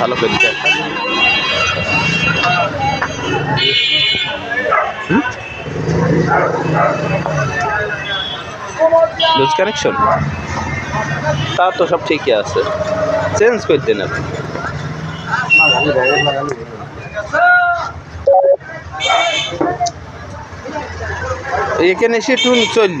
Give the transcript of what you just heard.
ভালো করে loose connection তা তো সব ঠিকই আছে। চেঞ্জ করতে না। এখানে এসে টুন চলল।